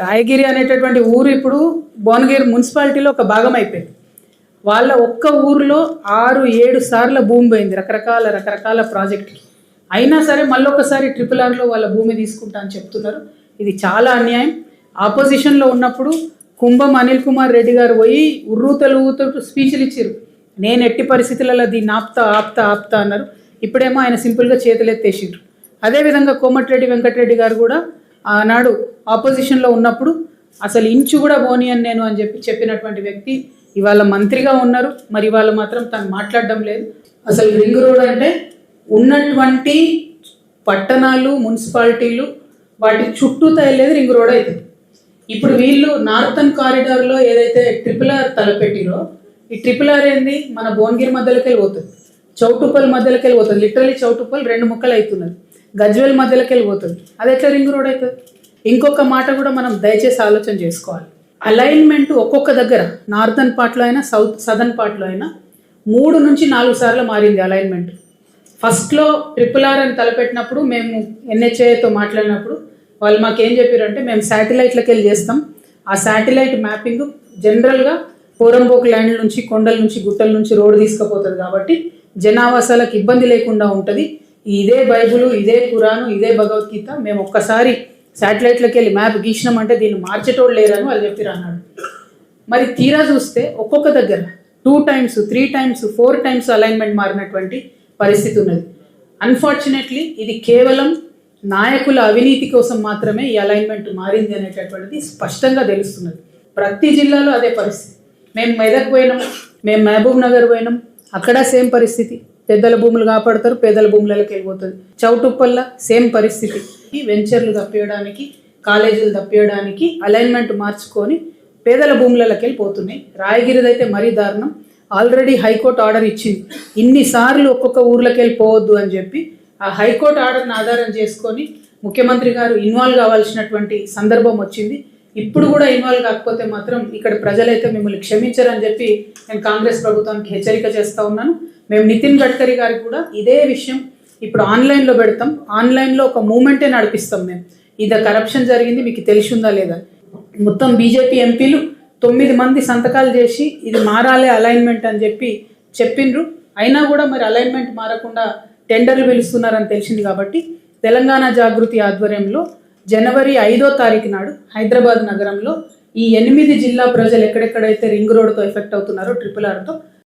రాయగిరి అనేటటువంటి ఊరు ఇప్పుడు భువనగిరి మున్సిపాలిటీలో ఒక భాగం అయిపోయింది. వాళ్ళ ఒక్క ఊరిలో ఆరు ఏడు సార్ల భూమి పోయింది రకరకాల రకరకాల ప్రాజెక్టుకి అయినా సరే మళ్ళొకసారి ట్రిపుల్ ఆర్లో వాళ్ళ భూమి తీసుకుంటా అని చెప్తున్నారు. ఇది చాలా అన్యాయం. ఆపోజిషన్లో ఉన్నప్పుడు కుంభం అనిల్ కుమార్ రెడ్డి గారు పోయి ఉర్రూతలు ఊతూ స్పీచ్లు ఇచ్చారు నేను ఎట్టి పరిస్థితులలో దీన్ని ఆప్తా ఆప్తా ఆప్తా అన్నారు. ఇప్పుడేమో ఆయన సింపుల్గా చేతులెత్తేసిండ్రు. అదేవిధంగా కోమటిరెడ్డి వెంకటరెడ్డి గారు కూడా ఆనాడు ఆపోజిషన్లో ఉన్నప్పుడు అసలు ఇంచు కూడా పోనీ అని నేను అని చెప్పి చెప్పినటువంటి వ్యక్తి ఇవాళ మంత్రిగా ఉన్నారు. మరి ఇవాళ మాత్రం తను మాట్లాడడం లేదు. అసలు రింగ్ రోడ్ అంటే ఉన్నటువంటి పట్టణాలు మున్సిపాలిటీలు వాటి చుట్టూ తయలేదు రింగ్ రోడ్ అవుతుంది ఇప్పుడు వీళ్ళు నార్థన్ కారిడార్లో ఏదైతే ట్రిపుల్ ఆర్ తలపెట్టిరో ఈ ట్రిపుల్ ఆర్ ఏంది? మన భువనగిరి మధ్యలోకి వెళ్ళి పోతుంది. చౌటుప్పల్ మధ్యలోకి వెళ్ళి పోతుంది. లిటరలీ చౌటుప్పల్ రెండు ముక్కలు అవుతున్నది. గజ్వేల్ మధ్యలోకి వెళ్ళి పోతుంది. అది ఎట్లా రింగ్ రోడ్ అవుతుంది? ఇంకొక మాట కూడా మనం దయచేసి ఆలోచన చేసుకోవాలి. అలైన్మెంట్ ఒక్కొక్క దగ్గర నార్థన్ పార్ట్లో అయినా సౌత్ సదర్న్ పార్ట్లో అయినా మూడు నుంచి నాలుగు సార్లు మారింది అలైన్మెంట్ ఫస్ట్లో ట్రిపుల్ ఆర్ అని తలపెట్టినప్పుడు మేము ఎన్హెచ్ఏతో మాట్లాడినప్పుడు వాళ్ళు మాకేం చెప్పారంటే మేము శాటిలైట్లకి వెళ్ళి చేస్తాం. ఆ శాటిలైట్ మ్యాపింగ్ జనరల్గా పోరంబోక్ ల్యాండ్ నుంచి కొండల నుంచి గుట్టల నుంచి రోడ్డు తీసుకుపోతుంది కాబట్టి జనావాసాలకు ఇబ్బంది లేకుండా ఉంటుంది. ఇదే బైబుల్ ఇదే పురాణం ఇదే భగవద్గీత మేము ఒక్కసారి శాటిలైట్లోకి వెళ్ళి మ్యాప్ గీసినామంటే దీన్ని మార్చేటోళ్ళు లేరని వాళ్ళు చెప్పారు అన్నాడు. మరి తీరా చూస్తే ఒక్కొక్క దగ్గర two times three times four times alignment మారినటువంటి పరిస్థితి ఉన్నది. అన్ఫార్చునేట్లీ ఇది కేవలం నాయకుల అవినీతి కోసం మాత్రమే ఈ అలైన్మెంట్ మారింది అనేటటువంటిది స్పష్టంగా తెలుస్తున్నది. ప్రతి జిల్లాలో అదే పరిస్థితి. మేము మెదక్ పోయినాం మేము మహబూబ్ నగర్ పోయినాం అక్కడ సేమ్ పరిస్థితి. పెద్దల భూములు కాపాడతారు పేదల భూములకి వెళ్ళిపోతుంది చౌటుప్పల్లా సేమ్ పరిస్థితి. ఈ వెంచర్లు తప్పేయడానికి కాలేజీలు తప్పేయడానికి అలైన్మెంట్ మార్చుకొని పేదల భూములకి వెళ్ళిపోతున్నాయి. రాయగిరిది అయితే మరీ దారుణం. ఆల్రెడీ హైకోర్టు ఆర్డర్ ఇచ్చింది. ఇన్నిసార్లు ఒక్కొక్క ఊర్లోకి వెళ్ళిపోవద్దు అని చెప్పి ఆ హైకోర్టు ఆర్డర్ని ఆధారం చేసుకొని ముఖ్యమంత్రి గారు ఇన్వాల్వ్ కావాల్సినటువంటి సందర్భం వచ్చింది. ఇప్పుడు కూడా ఇన్వాల్వ్ కాకపోతే మాత్రం ఇక్కడ ప్రజలైతే మిమ్మల్ని క్షమించరని చెప్పి నేను కాంగ్రెస్ ప్రభుత్వానికి హెచ్చరిక చేస్తా ఉన్నాను. మేము నితిన్ గడ్కరీ గారికి కూడా ఇదే విషయం ఇప్పుడు ఆన్లైన్లో పెడతాం. ఆన్లైన్లో ఒక మూమెంటే నడిపిస్తాం మేము. ఇది కరప్షన్ జరిగింది మీకు తెలిసి ఉందా లేదా? మొత్తం బీజేపీ ఎంపీలు తొమ్మిది మంది సంతకాలు చేసి ఇది మారాలే అలైన్మెంట్ అని చెప్పి చెప్పిండ్రు. అయినా కూడా మరి అలైన్మెంట్ మారకుండా టెండర్లు పిలుస్తున్నారని తెలిసింది కాబట్టి తెలంగాణ జాగృతి ఆధ్వర్యంలో జనవరి ఐదో తారీఖు నాడు హైదరాబాద్ నగరంలో ఈ ఎనిమిది జిల్లా ప్రజలు ఎక్కడెక్కడైతే రింగ్ రోడ్తో ఎఫెక్ట్ అవుతున్నారో ట్రిపుల్ ఆర్తో